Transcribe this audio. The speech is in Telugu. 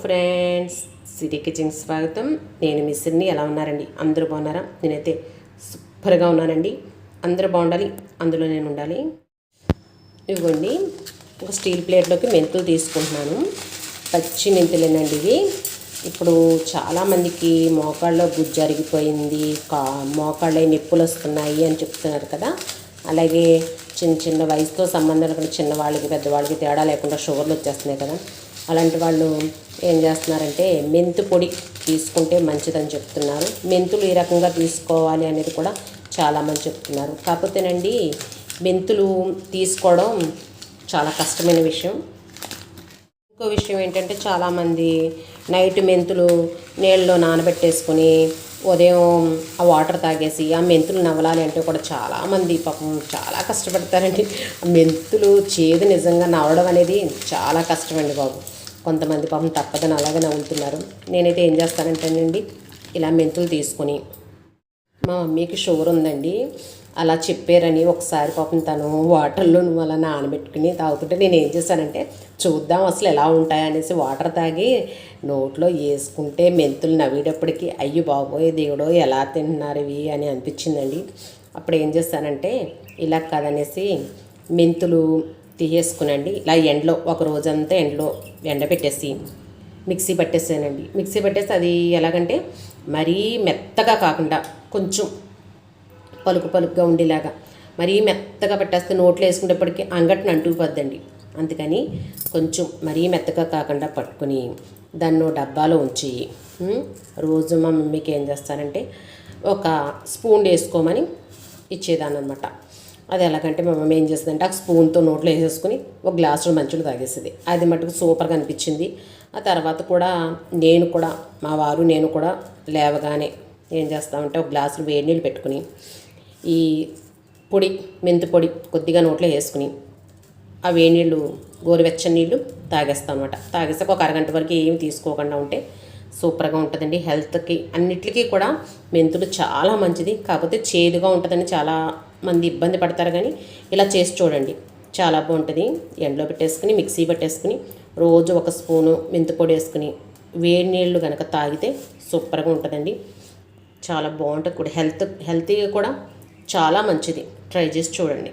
ఫ్రెండ్స్ సిటీ కిచెన్ స్వాగతం. నేను మిస్ని ఎలా ఉన్నారండి? అందరూ బాగున్నారా? నేనైతే సూపర్గా ఉన్నానండి. అందరూ బాగుండాలి అందులో నేను ఉండాలి. ఇవ్వండి ఒక స్టీల్ ప్లేట్లోకి మెంతులు తీసుకుంటున్నాను. పచ్చి మెంతులేనండి ఇవి. ఇప్పుడు చాలామందికి మోకాళ్ళలో గుజ్జు అరిగిపోయింది కా మోకాళ్ళే నొప్పులు వస్తున్నాయి అని చెప్తున్నారు కదా. అలాగే చిన్న చిన్న వయసుతో సంబంధం లేకుండా చిన్నవాళ్ళకి పెద్దవాళ్ళకి తేడా లేకుండా షుగర్లు వచ్చేస్తున్నాయి కదా. అలాంటి వాళ్ళు ఏం చేస్తున్నారంటే మెంతు పొడి తీసుకుంటే మంచిదని చెప్తున్నారు. మెంతులు ఈ రకంగా తీసుకోవాలి అనేది కూడా చాలామంది చెప్తున్నారు. కాకపోతేనండి మెంతులు తీసుకోవడం చాలా కష్టమైన విషయం. ఇంకో విషయం ఏంటంటే చాలామంది నైట్ మెంతులు నీళ్ళలో నానబెట్టేసుకొని ఉదయం ఆ వాటర్ తాగేసి ఆ మెంతులు నవలాలి అంటే కూడా చాలామంది పాపం చాలా కష్టపడతారండి. ఆ మెంతులు చేదు నిజంగా నవలడం అనేది చాలా కష్టమండి బాబు. కొంతమంది పాపం తప్పదని అలాగే నవ్వుతున్నారు. నేనైతే ఏం చేస్తానంటేనండి ఇలా మెంతులు తీసుకొని మా మమ్మీకి షుగర్ ఉందండి. అలా చెప్పారని ఒకసారి పాపం తను వాటర్లో నువ్వు అలా నానబెట్టుకుని తాగుతుంటే నేను ఏం చేశానంటే చూద్దాం అసలు ఎలా ఉంటాయనేసి వాటర్ తాగి నోట్లో వేసుకుంటే మెంతులు నవ్వేటప్పటికి అయ్యి బాబోయ్ దేవుడో ఎలా తింటున్నారు ఇవి? అని అనిపించిందండి. అప్పుడు ఏం చేస్తానంటే ఇలా కదనేసి మెంతులు తీసేసుకునండి. ఇలా ఎండలో ఒక రోజంతా ఎండలో ఎండబెట్టేసి మిక్సీ పట్టేసానండి. మిక్సీ పట్టేసి అది ఎలాగంటే మరీ మెత్తగా కాకుండా కొంచెం పలుకు పలుకుగా ఉండేలాగా మరీ మెత్తగా పట్టేస్తే నోట్లో వేసుకునేప్పటికీ అంగటిని అంటుకుపోద్దండి. అందుకని కొంచెం మరీ మెత్తగా కాకుండా పట్టుకుని దాన్ని డబ్బాలో ఉంచి రోజు మా మమ్మీకి ఏం చేస్తానంటే ఒక స్పూన్ వేసుకోమని ఇచ్చేదాన్ని అనమాట అది ఎలాగంటే మా మమ్మీ ఏం చేస్తుందంటే ఆ స్పూన్తో నోట్లో వేసేసుకుని ఒక గ్లాసులో మంచులు తాగేసేది. అది మటుకు సూపర్గా అనిపించింది. ఆ తర్వాత కూడా నేను కూడా మా వారు నేను కూడా లేవగానే ఏం చేస్తామంటే ఒక గ్లాసులు వేడి నీళ్ళు పెట్టుకుని ఈ పొడి మెంతి పొడి కొద్దిగా నోట్లో వేసుకుని ఆ వేడి నీళ్ళు గోరువెచ్చని నీళ్ళు తాగేస్తాం అనమాట తాగేసాక ఒక అరగంట వరకు ఏమి తీసుకోకుండా ఉంటే సూపర్గా ఉంటుందండి. హెల్త్కి అన్నిటికీ కూడా మెంతులు చాలా మంచిది. కాకపోతే చేదుగా ఉంటుందని చాలా మంది ఇబ్బంది పడతారు కానీ ఇలా చేసి చూడండి. చాలా బాగుంటుంది. ఎండలో పెట్టేసుకుని మిక్సీ పెట్టేసుకుని రోజు ఒక స్పూను మెంతి పొడి వేసుకుని వేడి నీళ్ళు కనుక తాగితే సూపర్గా ఉంటుందండి. చాలా బాగుంటుంది కూడా. హెల్త్ హెల్తీగా కూడా చాలా మంచిది. ట్రై చేసి చూడండి.